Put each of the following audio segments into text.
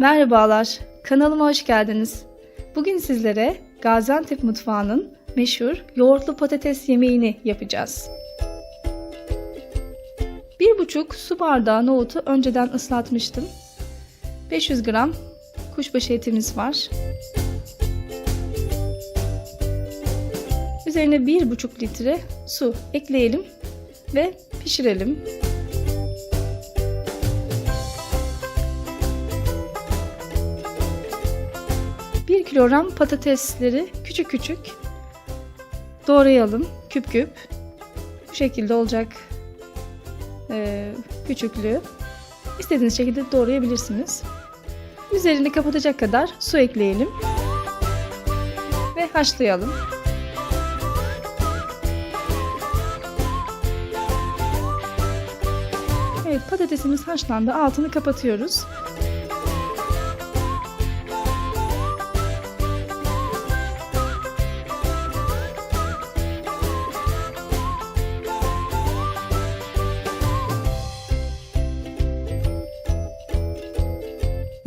Merhabalar, kanalıma hoş geldiniz. Bugün sizlere Gaziantep mutfağının meşhur yoğurtlu patates yemeğini yapacağız. 1,5 su bardağı nohutu önceden ıslatmıştım. 500 gram kuşbaşı etimiz var. Üzerine 1,5 litre su ekleyelim ve pişirelim. Kilogram patatesleri küçük küçük doğrayalım. Küp küp. Bu şekilde olacak ee, küçüklüğü. İstediğiniz şekilde doğrayabilirsiniz. Üzerini kapatacak kadar su ekleyelim. Ve haşlayalım. Evet patatesimiz haşlandı. Altını kapatıyoruz.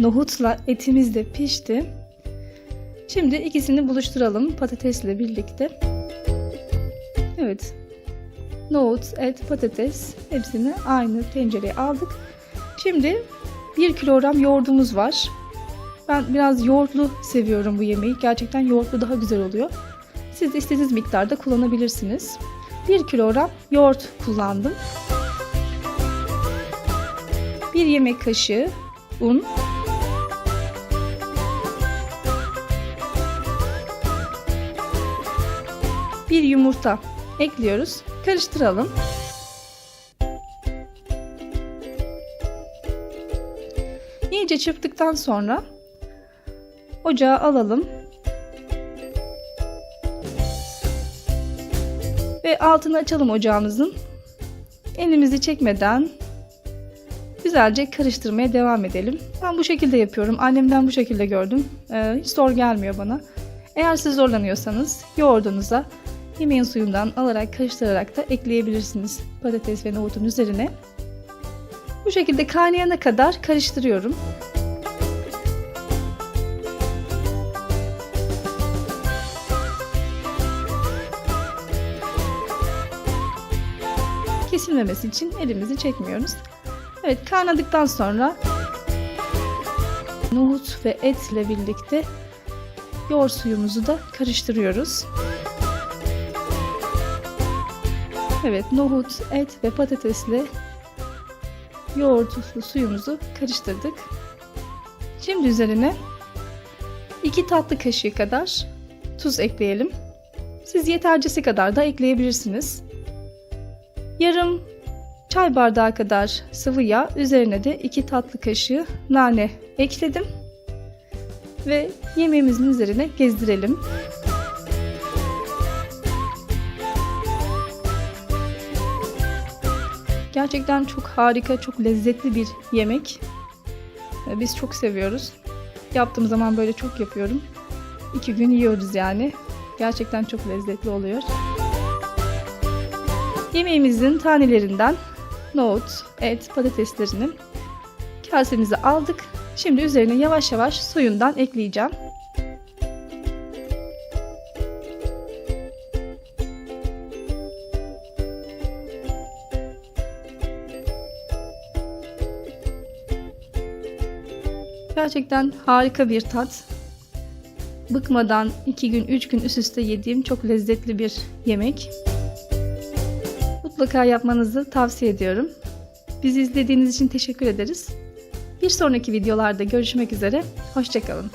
Nohutla etimiz de pişti. Şimdi ikisini buluşturalım patatesle birlikte. Evet. Nohut, et, patates hepsini aynı tencereye aldık. Şimdi 1 kilogram yoğurdumuz var. Ben biraz yoğurtlu seviyorum bu yemeği. Gerçekten yoğurtlu daha güzel oluyor. Siz de istediğiniz miktarda kullanabilirsiniz. 1 kilogram yoğurt kullandım. 1 yemek kaşığı un, bir yumurta ekliyoruz. Karıştıralım. İyice çırptıktan sonra ocağa alalım. Ve altını açalım ocağımızın. Elimizi çekmeden güzelce karıştırmaya devam edelim. Ben bu şekilde yapıyorum. Annemden bu şekilde gördüm. Ee, hiç zor gelmiyor bana. Eğer siz zorlanıyorsanız yoğurdunuza yemeğin suyundan alarak karıştırarak da ekleyebilirsiniz patates ve nohutun üzerine. Bu şekilde kaynayana kadar karıştırıyorum. Kesilmemesi için elimizi çekmiyoruz. Evet kaynadıktan sonra nohut ve etle birlikte yoğurt suyumuzu da karıştırıyoruz. Evet nohut, et ve patatesle yoğurtlu suyumuzu karıştırdık. Şimdi üzerine 2 tatlı kaşığı kadar tuz ekleyelim. Siz yetercesi kadar da ekleyebilirsiniz. Yarım çay bardağı kadar sıvı yağ, üzerine de 2 tatlı kaşığı nane ekledim. Ve yemeğimizin üzerine gezdirelim. Gerçekten çok harika, çok lezzetli bir yemek. Ee, Biz çok seviyoruz. Yaptığım zaman böyle çok yapıyorum. İki gün yiyoruz yani. Gerçekten çok lezzetli oluyor. Yemeğimizin tanelerinden nohut, et, patateslerini kasemize aldık. Şimdi üzerine yavaş yavaş suyundan ekleyeceğim. Gerçekten harika bir tat. Bıkmadan 2 gün 3 gün üst üste yediğim çok lezzetli bir yemek. Mutlaka yapmanızı tavsiye ediyorum. Bizi izlediğiniz için teşekkür ederiz. Bir sonraki videolarda görüşmek üzere. Hoşçakalın.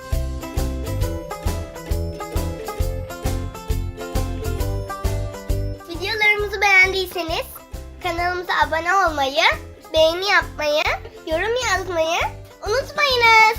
Videolarımızı beğendiyseniz kanalımıza abone olmayı, beğeni yapmayı, yorum yazmayı unutmayınız.